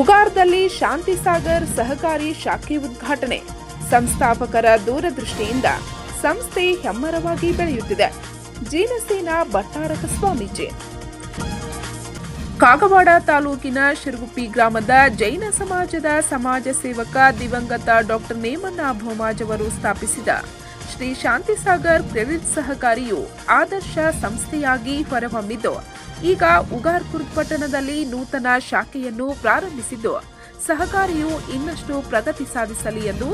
ಉಗಾರ್ದಲ್ಲಿ ಶಾಂತಿಸಾಗರ್ ಸಹಕಾರಿ ಶಾಖೆ ಉದ್ಘಾಟನೆ. ಸಂಸ್ಥಾಪಕರ ದೂರದೃಷ್ಟಿಯಿಂದ ಸಂಸ್ಥೆ ಹೆಮ್ಮರವಾಗಿ ಬೆಳೆಯುತ್ತಿದೆ. ಜೀನಸೇನಾ ಭಟ್ಟಾರಕ ಸ್ವಾಮೀಜಿ. ಕಾಗವಾಡ ತಾಲೂಕಿನ ಶಿರಗುಪ್ಪಿ ಗ್ರಾಮದ ಜೈನ ಸಮಾಜದ ಸಮಾಜ ಸೇವಕ ದಿವಂಗತ ಡಾಕ್ಟರ್ ನೇಮಣ್ಣ ಭೋಮಾಜ್ ಅವರು ಸ್ಥಾಪಿಸಿದ ಶ್ರೀ ಶಾಂತಿಸಾಗರ್ ಕ್ರೆಡಿಟ್ ಸಹಕಾರಿಯು ಆದರ್ಶ ಸಂಸ್ಥೆಯಾಗಿ ಹೊರಹೊಮ್ಮಿದ್ದು ಈಗ ಉಗಾರ್ಕುರ್ದ್ ಪಟ್ಟಣದಲ್ಲಿ ನೂತನ ಶಾಖೆಯನ್ನು ಪ್ರಾರಂಭಿಸಿದ್ದು. ಸಹಕಾರಿಯು ಇನ್ನಷ್ಟು ಪ್ರಗತಿ ಸಾಧಿಸಲಿ ಎಂದು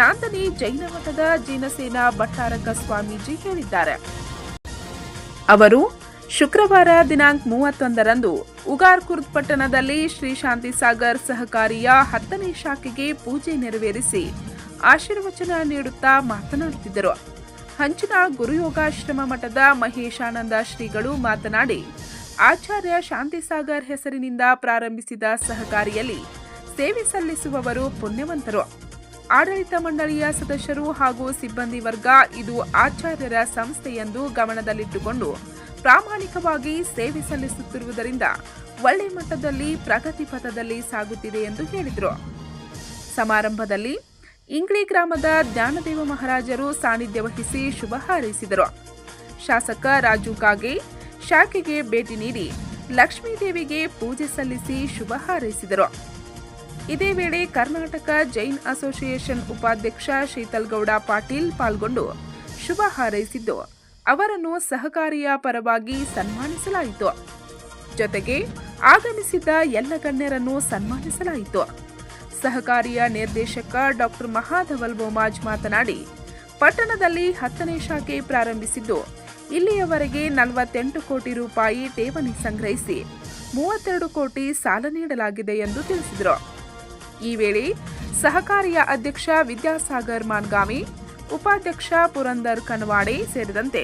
ನಾಂದನಿ ಜೈನ ಮಠದ ಜೀನಸೇನ ಭಟ್ಟಾರಕ ಸ್ವಾಮೀಜಿ ಹೇಳಿದ್ದಾರೆ. ಅವರು ಶುಕ್ರವಾರ ದಿನಾಂಕ ಮೂವತ್ತೊಂದರಂದು ಉಗಾರ್ಕುರ್ದ್ ಪಟ್ಟಣದಲ್ಲಿ ಶ್ರೀ ಶಾಂತಿ ಸಾಗರ್ ಸಹಕಾರಿಯ ಹತ್ತನೇ ಶಾಖೆಗೆ ಪೂಜೆ ನೆರವೇರಿಸಿ ಆಶೀರ್ವಚನ ನೀಡುತ್ತಾ ಮಾತನಾಡುತ್ತಿದ್ದರು. ಹಂಚಿನ ಗುರುಯೋಗಾಶ್ರಮ ಮಠದ ಮಹೇಶಾನಂದ ಶ್ರೀಗಳು ಮಾತನಾಡಿ ಆಚಾರ್ಯ ಶಾಂತಿಸಾಗರ್ ಹೆಸರಿನಿಂದ ಪ್ರಾರಂಭಿಸಿದ ಸಹಕಾರಿಯಲ್ಲಿ ಸೇವೆ ಸಲ್ಲಿಸುವವರು ಪುಣ್ಯವಂತರು. ಆಡಳಿತ ಮಂಡಳಿಯ ಸದಸ್ಯರು ಹಾಗೂ ಸಿಬ್ಬಂದಿ ವರ್ಗ ಇದು ಆಚಾರ್ಯರ ಸಂಸ್ಥೆ ಎಂದು ಗಮನದಲ್ಲಿಟ್ಟುಕೊಂಡು ಪ್ರಾಮಾಣಿಕವಾಗಿ ಸೇವೆ ಸಲ್ಲಿಸುತ್ತಿರುವುದರಿಂದ ಒಳ್ಳೆ ಮಟ್ಟದಲ್ಲಿ ಪ್ರಗತಿ ಪಥದಲ್ಲಿ ಸಾಗುತ್ತಿದೆ ಎಂದು ಹೇಳಿದರು. ಸಮಾರಂಭದಲ್ಲಿ ಇಂಗ್ಳಿ ಗ್ರಾಮದ ಜ್ಞಾನದೇವ ಮಹಾರಾಜರು ಸಾನ್ನಿಧ್ಯ ವಹಿಸಿ ಶುಭ ಹಾರೈಸಿದರು. ಶಾಸಕ ರಾಜು ಕಾಗೆ ಶಾಖೆಗೆ ಭೇಟಿ ನೀಡಿ ಲಕ್ಷ್ಮೀದೇವಿಗೆ ಪೂಜೆ ಸಲ್ಲಿಸಿ ಶುಭ ಹಾರೈಸಿದರು. ಇದೇ ವೇಳೆ ಕರ್ನಾಟಕ ಜೈನ್ ಅಸೋಸಿಯೇಷನ್ ಉಪಾಧ್ಯಕ್ಷ ಶೀತಲ್ಗೌಡ ಪಾಟೀಲ್ ಪಾಲ್ಗೊಂಡು ಶುಭ ಹಾರೈಸಿದ್ದು, ಅವರನ್ನು ಸಹಕಾರಿಯ ಪರವಾಗಿ ಸನ್ಮಾನಿಸಲಾಯಿತು. ಜೊತೆಗೆ ಆಗಮಿಸಿದ್ದ ಎಲ್ಲ ಗಣ್ಯರನ್ನು ಸನ್ಮಾನಿಸಲಾಯಿತು. ಸಹಕಾರಿಯ ನಿರ್ದೇಶಕ ಡಾಕ್ಟರ್ ಮಹಾಧವಲ್ ಬೊಮಾಜ್ ಮಾತನಾಡಿ, ಪಟ್ಟಣದಲ್ಲಿ ಹತ್ತನೇ ಶಾಖೆ ಪ್ರಾರಂಭಿಸಿದ್ದು ಇಲ್ಲಿಯವರೆಗೆ ನಲವತ್ತೆಂಟು ಕೋಟಿ ರೂಪಾಯಿ ಠೇವಣಿ ಸಂಗ್ರಹಿಸಿ, ಮೂವತ್ತೆರಡು ಕೋಟಿ ಸಾಲ ನೀಡಲಾಗಿದೆ ಎಂದು ತಿಳಿಸಿದರು. ಈ ವೇಳೆ ಸಹಕಾರಿಯ ಅಧ್ಯಕ್ಷ ವಿದ್ಯಾಸಾಗರ್ ಮಾನ್ಗಾಮಿ, ಉಪಾಧ್ಯಕ್ಷ ಪುರಂದರ್ ಕನವಾಡೆ ಸೇರಿದಂತೆ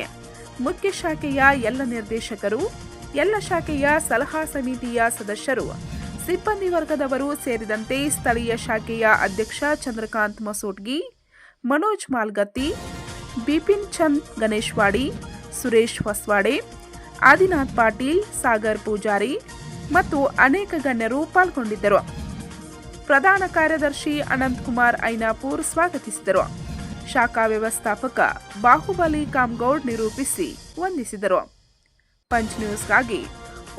ಮುಖ್ಯ ಶಾಖೆಯ ಎಲ್ಲ ನಿರ್ದೇಶಕರು, ಎಲ್ಲ ಶಾಖೆಯ ಸಲಹಾ ಸಮಿತಿಯ ಸದಸ್ಯರು, ಸಿಬ್ಬಂದಿ ವರ್ಗದವರು ಸೇರಿದಂತೆ ಸ್ಥಳೀಯ ಶಾಖೆಯ ಅಧ್ಯಕ್ಷ ಚಂದ್ರಕಾಂತ್ ಮಸೋಟ್ಗಿ, ಮನೋಜ್ ಮಾಲ್ಗತ್ತಿ, ಬಿಪಿನ್ ಚಂದ್ ಗಣೇಶ್ವಾಡಿ ಸುರೇಶ್ ಹೊಸ್ವಾಡೆ, ಆದಿನಾಥ್ ಪಾಟೀಲ್, ಸಾಗರ್ ಪೂಜಾರಿ ಮತ್ತು ಅನೇಕ ಗಣ್ಯರು ಪಾಲ್ಗೊಂಡಿದ್ದರು. ಪ್ರಧಾನ ಕಾರ್ಯದರ್ಶಿ ಅನಂತಕುಮಾರ್ ಐನಾಪುರ್ ಸ್ವಾಗತಿಸಿದರು. ಶಾಖಾ ವ್ಯವಸ್ಥಾಪಕ ಬಾಹುಬಲಿ ಕಾಮ್ಗೌಡ್ ನಿರೂಪಿಸಿ ವಂದಿಸಿದರು. ಪಂಚ್ ನ್ಯೂಸ್ಗಾಗಿ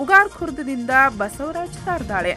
ಉಗಾರ್ ಖುರ್ದದಿಂದ ಬಸವರಾಜ್ ತಾರ್ದಾಳೆ.